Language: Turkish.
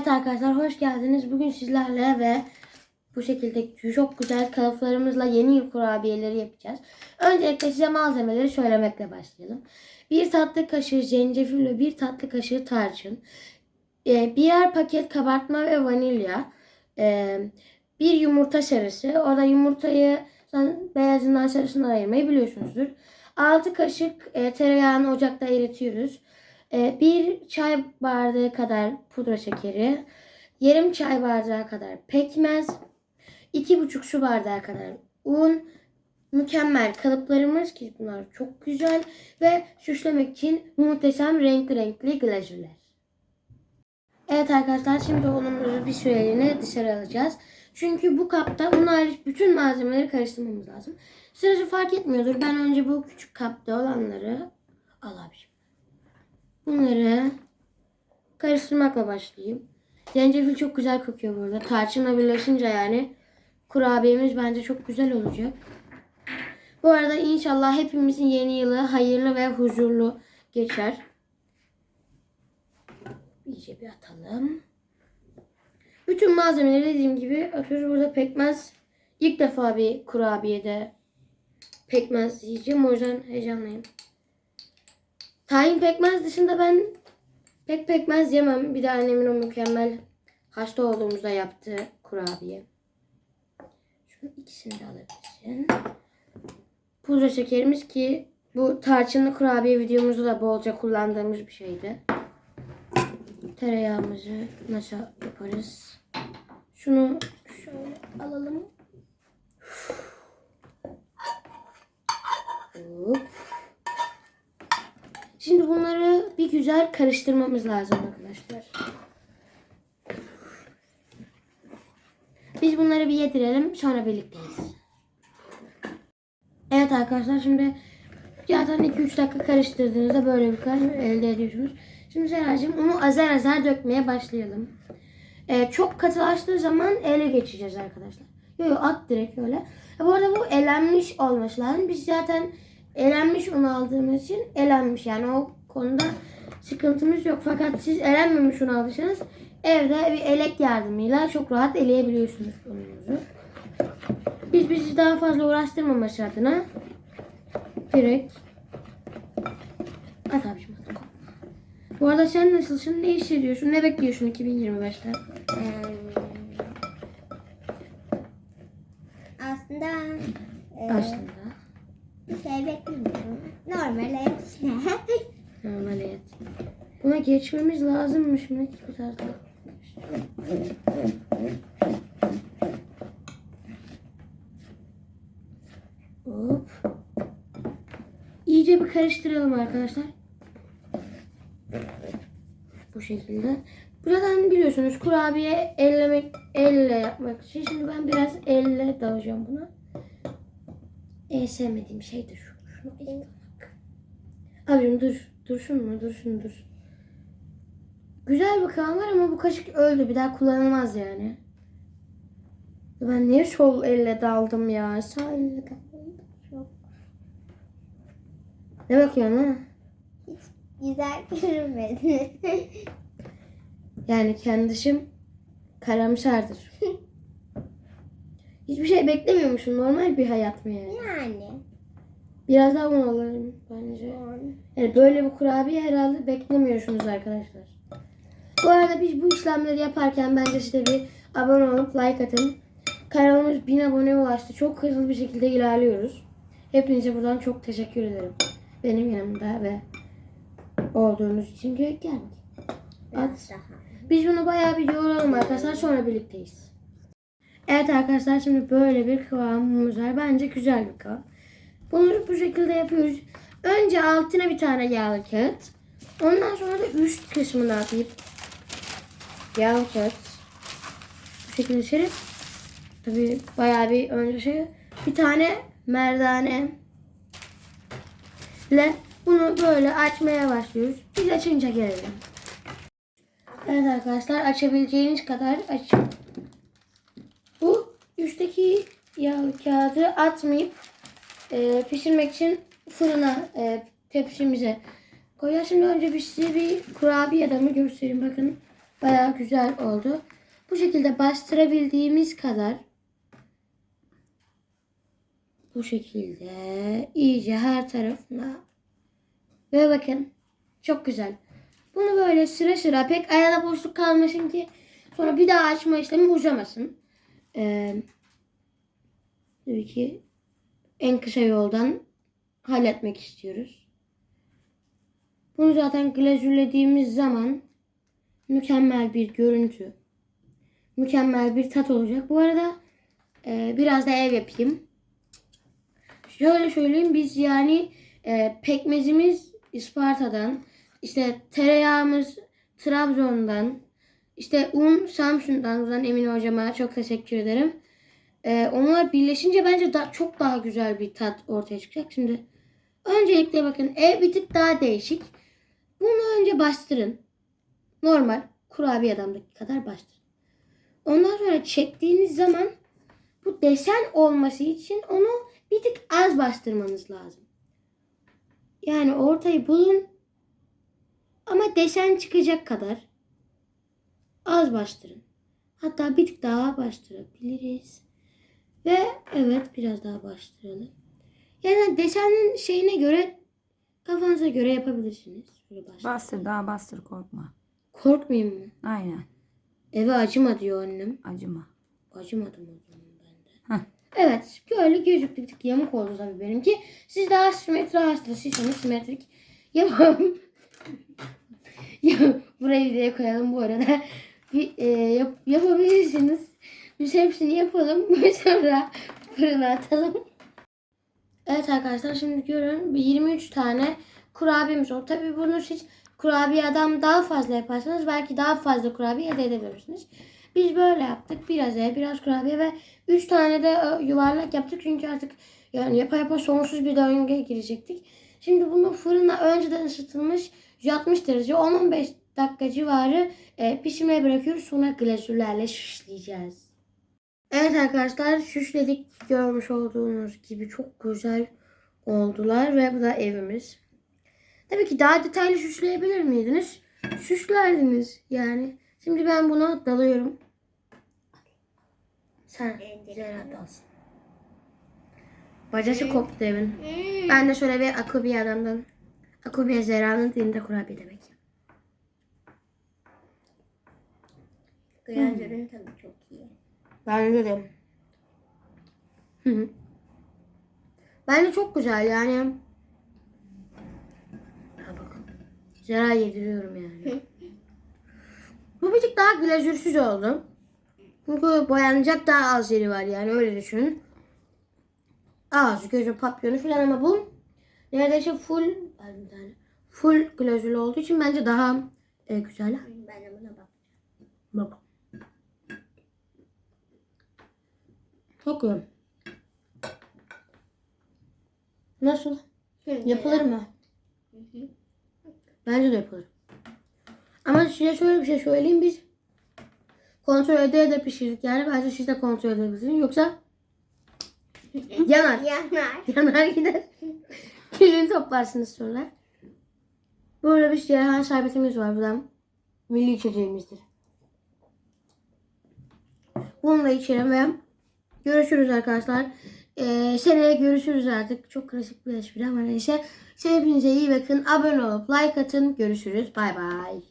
Evet arkadaşlar hoş geldiniz. Bugün sizlerle ve bu şekilde çok güzel kalıplarımızla yeni yıl kurabiyeleri yapacağız. Öncelikle size malzemeleri söylemekle başlayalım. Bir tatlı kaşığı zencefil ve bir tatlı kaşığı tarçın. Ee, birer paket kabartma ve vanilya. Ee, bir yumurta sarısı. Orada yumurtayı beyazından sarısından ayırmayı biliyorsunuzdur. 6 kaşık e, tereyağını ocakta eritiyoruz. E, bir çay bardağı kadar pudra şekeri. Yarım çay bardağı kadar pekmez. iki buçuk su bardağı kadar un. Mükemmel kalıplarımız ki bunlar çok güzel. Ve süslemek için muhteşem renkli renkli glazürler. Evet arkadaşlar şimdi unumuzu bir süreliğine dışarı alacağız. Çünkü bu kapta un hariç bütün malzemeleri karıştırmamız lazım. Sırası fark etmiyordur. Ben önce bu küçük kapta olanları alabilirim. Bunları karıştırmakla başlayayım. Zencefil çok güzel kokuyor burada. Tarçınla birleşince yani kurabiyemiz bence çok güzel olacak. Bu arada inşallah hepimizin yeni yılı hayırlı ve huzurlu geçer. İyice bir atalım. Bütün malzemeleri dediğim gibi atıyoruz. Burada pekmez. İlk defa bir kurabiyede pekmez yiyeceğim. O yüzden heyecanlıyım. Tahin pekmez dışında ben pek pekmez yemem. Bir de annemin o mükemmel hasta olduğumuzda yaptığı kurabiye. Şunu ikisini de alabilirsin. Pudra şekerimiz ki bu tarçınlı kurabiye videomuzda da bolca kullandığımız bir şeydi. Tereyağımızı nasıl yaparız? Şunu şöyle alalım. Hop. Şimdi bunları bir güzel karıştırmamız lazım arkadaşlar. Biz bunları bir yedirelim sonra birlikteyiz. Evet arkadaşlar şimdi zaten 2-3 dakika karıştırdığınızda böyle bir kar elde ediyorsunuz. Şimdi Seracığım onu azar azar dökmeye başlayalım. Ee, çok katılaştığı zaman ele geçeceğiz arkadaşlar. Yok yok at direkt öyle. E, bu arada bu elenmiş olması lazım. Biz zaten elenmiş un aldığımız için elenmiş. Yani o konuda sıkıntımız yok. Fakat siz elenmemiş un aldıysanız evde bir elek yardımıyla çok rahat eleyebiliyorsunuz ununuzu. Biz bizi daha fazla uğraştırmaması adına direkt at abicim. Bu arada sen nasılsın? Ne hissediyorsun? Ne bekliyorsun 2025'ten? Ee, aslında e, Aslında. Şey beklemiyorum. Normal hayat işte. Normal hayat. Buna geçmemiz lazımmış mı? Bu tarzda. Hop. İyice bir karıştıralım arkadaşlar. Bu şekilde. Buradan biliyorsunuz kurabiye ellemek, elle yapmak için. Şimdi ben biraz elle dalacağım buna. En sevmediğim şey de şu. Şunu elle Abicim dur. Dursun mu? Dursun dur. Güzel bir kıvam var ama bu kaşık öldü. Bir daha kullanılmaz yani. Ben niye sol elle daldım ya? Sağ elle daldım. Çok. Ne bakıyorsun ha? Güzel görünmedi. Yani kendişim karamsardır. Hiçbir şey beklemiyormuşum. Normal bir hayat mı yani? yani. Biraz daha un alalım bence. Yani böyle bir kurabiye herhalde beklemiyorsunuz arkadaşlar. Bu arada biz bu işlemleri yaparken bence size bir abone olup like atın. Kanalımız 1000 abone ulaştı. Çok hızlı bir şekilde ilerliyoruz. Hepinize buradan çok teşekkür ederim. Benim yanımda ve olduğunuz için. Biraz daha. Biz bunu bayağı bir yoğuralım arkadaşlar. Sonra birlikteyiz. Evet arkadaşlar şimdi böyle bir kıvamımız var. Bence güzel bir kıvam. Bunu bu şekilde yapıyoruz. Önce altına bir tane yağlı kağıt. Ondan sonra da üst kısmına atayım. Yağlı kağıt. Bu şekilde serip. Tabii bayağı bir önce şey. Bir tane merdane. ile bunu böyle açmaya başlıyoruz. Biz açınca gelelim. Evet arkadaşlar açabileceğiniz kadar açın. Bu üstteki yağlı kağıdı atmayıp e, pişirmek için fırına e, tepsimize koyacağız. Şimdi önce bir size bir kurabiye adamı göstereyim. Bakın Bayağı güzel oldu. Bu şekilde bastırabildiğimiz kadar bu şekilde iyice her tarafına ve bakın çok güzel. Bunu böyle sıra sıra pek arada boşluk kalmasın ki sonra bir daha açma işlemi uzamasın. Ee, tabii ki en kısa yoldan halletmek istiyoruz. Bunu zaten glazürlediğimiz zaman mükemmel bir görüntü, mükemmel bir tat olacak. Bu arada e, biraz da ev yapayım. Şöyle söyleyeyim biz yani e, pekmezimiz Isparta'dan, işte tereyağımız Trabzon'dan, işte un Samsun'dan. Buradan Emine hocama çok teşekkür ederim. E, onlar birleşince bence da, çok daha güzel bir tat ortaya çıkacak. Şimdi öncelikle bakın ev bir tık daha değişik. Bunu önce bastırın. Normal kurabiye adamdaki kadar bastırın. Ondan sonra çektiğiniz zaman bu desen olması için onu bir tık az bastırmanız lazım. Yani ortayı bulun ama desen çıkacak kadar az bastırın. Hatta bir tık daha bastırabiliriz. Ve evet biraz daha bastıralım. Yani desenin şeyine göre kafanıza göre yapabilirsiniz. Şöyle bastır. Bastır daha bastır korkma. Korkmayayım mı? Aynen. Eve acıma diyor annem. Acıma. Acımadım o zaman ben de. Heh. Evet. Böyle gözüktü bir tık yamuk oldu tabii benimki. Siz daha simetri hastasıysanız simetrik yapalım. ya, burayı videoya koyalım bu arada. E, yap, yapabilirsiniz. Biz hepsini yapalım. Sonra fırına atalım. Evet arkadaşlar şimdi görün bir 23 tane kurabiyemiz oldu. Tabii bunu siz kurabiye adam daha fazla yaparsanız belki daha fazla kurabiye elde edebilirsiniz. Biz böyle yaptık. Biraz ev, biraz kurabiye ve 3 tane de e, yuvarlak yaptık. Çünkü artık yani yapa yapa sonsuz bir döngüye girecektik. Şimdi bunu fırına önceden ısıtılmış 160 derece 10-15 dakika civarı e, pişirmeye bırakıyoruz. Sonra glazürlerle süsleyeceğiz. Evet arkadaşlar süsledik. Görmüş olduğunuz gibi çok güzel oldular ve bu da evimiz. Tabii ki daha detaylı süsleyebilir miydiniz? Süslerdiniz yani. Şimdi ben buna dalıyorum. Sen Zehra dalsın. Bacası koptu evin. Ben de şöyle bir akubiye adamdan. Akubiye Zehra'nın dilinde kurabiye demek. Glazürün tadı çok iyi. Bence de. Hı hı. Bence çok güzel yani. Ha bakın. Zera yediriyorum yani. Bu bir tık daha glazürsüz oldu. Çünkü boyanacak daha az yeri var yani öyle düşünün. Ağzı, gözü, papyonu falan ama bu neredeyse full full glazürlü olduğu için bence daha e, güzel. Ben de buna bak. Bak. İyi. Nasıl? Yapılır mı? Bence de yapılır. Ama size şöyle bir şey söyleyeyim biz kontrol ede ede pişirdik yani bence siz de kontrol edebilirsiniz yoksa yanar. Yanar. Yanar gider. Külünü toplarsınız sonra. Böyle bir Ceyhan şerbetimiz var buradan. Milli içeceğimizdir. Bunu da içelim ve görüşürüz arkadaşlar. Ee, seneye görüşürüz artık. Çok klasik bir espri ama neyse. Hepinize iyi bakın. Abone olup like atın. Görüşürüz. Bay bay.